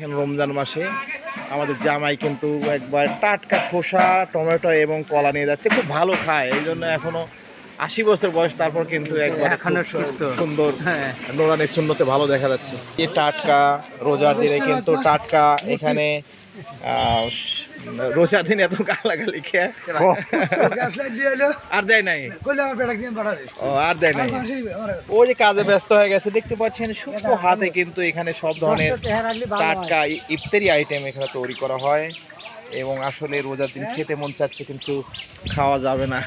দেখেন রমজান মাসে আমাদের জামাই কিন্তু একবার টাটকা খোসা টমেটো এবং কলা নিয়ে যাচ্ছে খুব ভালো খায় এই জন্য এখনও আশি বছর বয়স তারপর কিন্তু একবার এখনও সুস্থ। সুন্দর হ্যাঁ। নোরানের শূন্যতে ভালো দেখা যাচ্ছে এই টাটকা রোজার দিনে কিন্তু টাটকা এখানে আহ, দিন এত গালাগালি খেয়ে। আর দেয় নাই? ও আর দেয় নাই? ও যে কাজে ব্যস্ত হয়ে গেছে দেখতে পাচ্ছেন শুকনো হাতে কিন্তু এখানে সব ধরনের টাটকা ইফতারি আইটেম এখানে তৈরি করা হয়। এবং আসলে রোজার দিন খেতে মন চাচ্ছে কিন্তু খাওয়া যাবে না।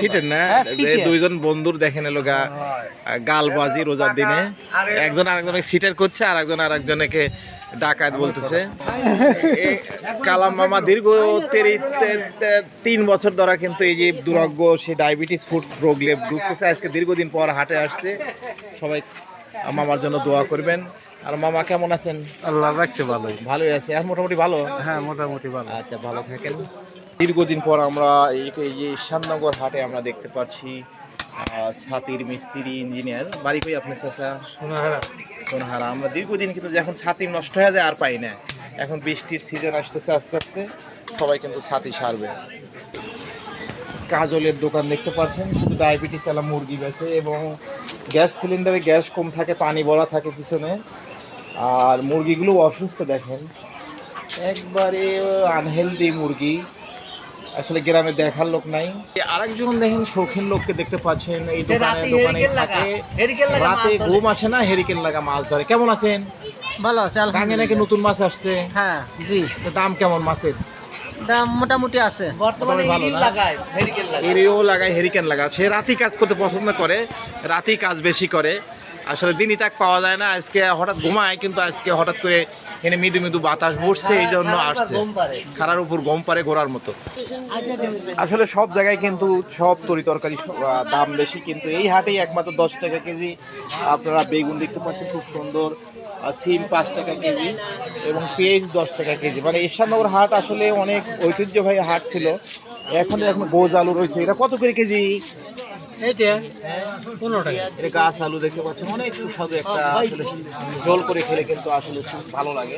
সিটের না? হ্যাঁ। দুইজন বন্ধুর দেখেন এলো গালবাজি রোজার দিনে। একজন আরেকজনকে সিটার করছে আর একজন আরেকজনকে ডাকাত বলতেছে। কালাম মামা দীর্ঘ তিন বছর ধরে কিন্তু এই যে দুরাগ্য সে ডায়াবেটিস ফুড রোগ লেপ ঢুকতেছে। আজকে দীর্ঘদিন পর হাটে আসছে। সবাই মামার জন্য দোয়া করবেন। আর মামা কেমন আছেন? আল্লাহ রাখছে ভালোই। ভালোই আছে। আর মোটামুটি ভালো? হ্যাঁ মোটামুটি ভালো। আচ্ছা ভালো থাকেন। দীর্ঘদিন পর আমরা এই যে শ্যামনগর হাটে আমরা দেখতে পাচ্ছি ছাতির মিস্ত্রি ইঞ্জিনিয়ার। বাড়ি কই আপনার চাচা? সোনাহারা। সোনাহারা। আমরা দীর্ঘদিন কিন্তু যখন ছাতি নষ্ট হয়ে যায় আর পাই না। এখন বৃষ্টির সিজন আসতেছে আস্তে আস্তে সবাই কিন্তু ছাতি সারবে। কাজলের দোকান দেখতে পাচ্ছেন শুধু ডায়াবেটিস আলা মুরগি বেছে এবং গ্যাস সিলিন্ডারে গ্যাস কম থাকে পানি ভরা থাকে পিছনে। আর মুরগিগুলো অসুস্থ দেখেন। একবারে আনহেলদি মুরগি। আসলে গ্রামে দেখার লোক নাই। আরেকজন দেখেন শৌখিন লোককে দেখতে পাচ্ছেন এই দোকানে দোকানে রাতে ঘুম আসে না হেরিকেন লাগা মাছ ধরে। কেমন আছেন? ভালো আছে গাঙে নাকি নতুন মাছ আসছে? হ্যাঁ জি। দাম কেমন মাছের? দাম মোটামুটি আছে। বর্তমানে হেরিকেন লাগায়। সে রাতি কাজ করতে পছন্দ করে রাতি কাজ বেশি করে। আসলে দিনই তাক পাওয়া যায় না। আজকে হঠাৎ ঘুমায় কিন্তু আজকে হঠাৎ করে এখানে মৃদু মৃদু বাতাস বসছে এই জন্য আসছে। খারার উপর গম পারে ঘোরার মতো। আসলে সব জায়গায় কিন্তু সব তরি তরকারি সব, দাম বেশি কিন্তু এই হাটেই একমাত্র দশ টাকা কেজি। আপনারা বেগুন দেখতে পাচ্ছেন খুব সুন্দর। আর সিম পাঁচ টাকা কেজি এবং পেঁয়াজ দশ টাকা কেজি। মানে ঈশ্বরনগর হাট আসলে অনেক ঐতিহ্যবাহী হাট ছিল। এখন এখন গোজ আলু রয়েছে। এটা কত করে কেজি? এইটা পনেরো টাকা। এটা গাছ আলু দেখতে পাচ্ছেন অনেক সুস্বাদু একটা আসলে জল করে খেলে কিন্তু আসলে খুব ভালো লাগে।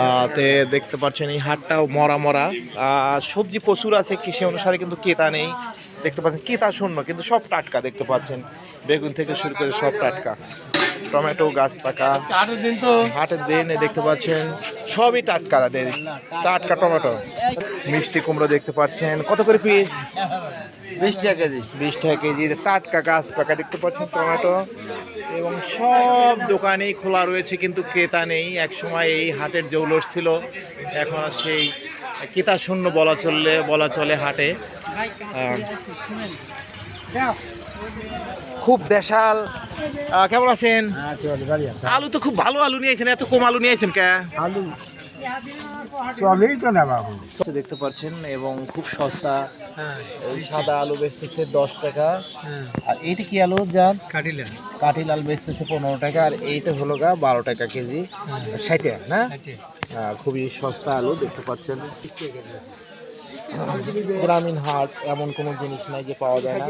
আহ, তে দেখতে পাচ্ছেন এই হাটটাও মরা মরা। সবজি প্রচুর আছে কি সে অনুসারে কিন্তু কেতা নেই। দেখতে পাচ্ছেন কেতা শূন্য কিন্তু সব টাটকা দেখতে পাচ্ছেন। বেগুন থেকে শুরু করে সব টাটকা। টমেটো গাছ পাকা। আটের দিন তো। হাটের দিন দেখতে পাচ্ছেন সবই টাটকা তাদের। টাটকা টমেটো। মিষ্টি কুমড়ো দেখতে পাচ্ছেন। কত করে পিস বিশ টাকা কেজি। বিশ টাকা কেজি। টাটকা গাছ পাকা দেখতে পাচ্ছেন টমেটো। এবং সব দোকানেই খোলা রয়েছে কিন্তু ক্রেতা নেই। এক সময় এই হাটের জৌলস ছিল। এখন সেই ক্রেতা শূন্য বলা চললে বলা চলে হাটে। খুব দেশাল। কেমন আছেন? হ্যাঁ আলু তো খুব ভালো আলু নিয়েছেন এত কম আলু নিয়েছেন কে? আলু চলেই তো না বাবু দেখতে পাচ্ছেন এবং খুব সস্তা হ্যাঁ সাদা আলু বেচতেছে দশ টাকা। হ্যাঁ। আর এইটা কি আলু যান কাটিলেন কাঠি লাল বেচতেছে পনেরো টাকা আর এইটা হলো গা বারো টাকা কেজি। ষাটে না? খুবই সস্তা আলু দেখতে পাচ্ছেন। গ্রামীণ হাট এমন কোনো জিনিস নাই যে পাওয়া যায় না।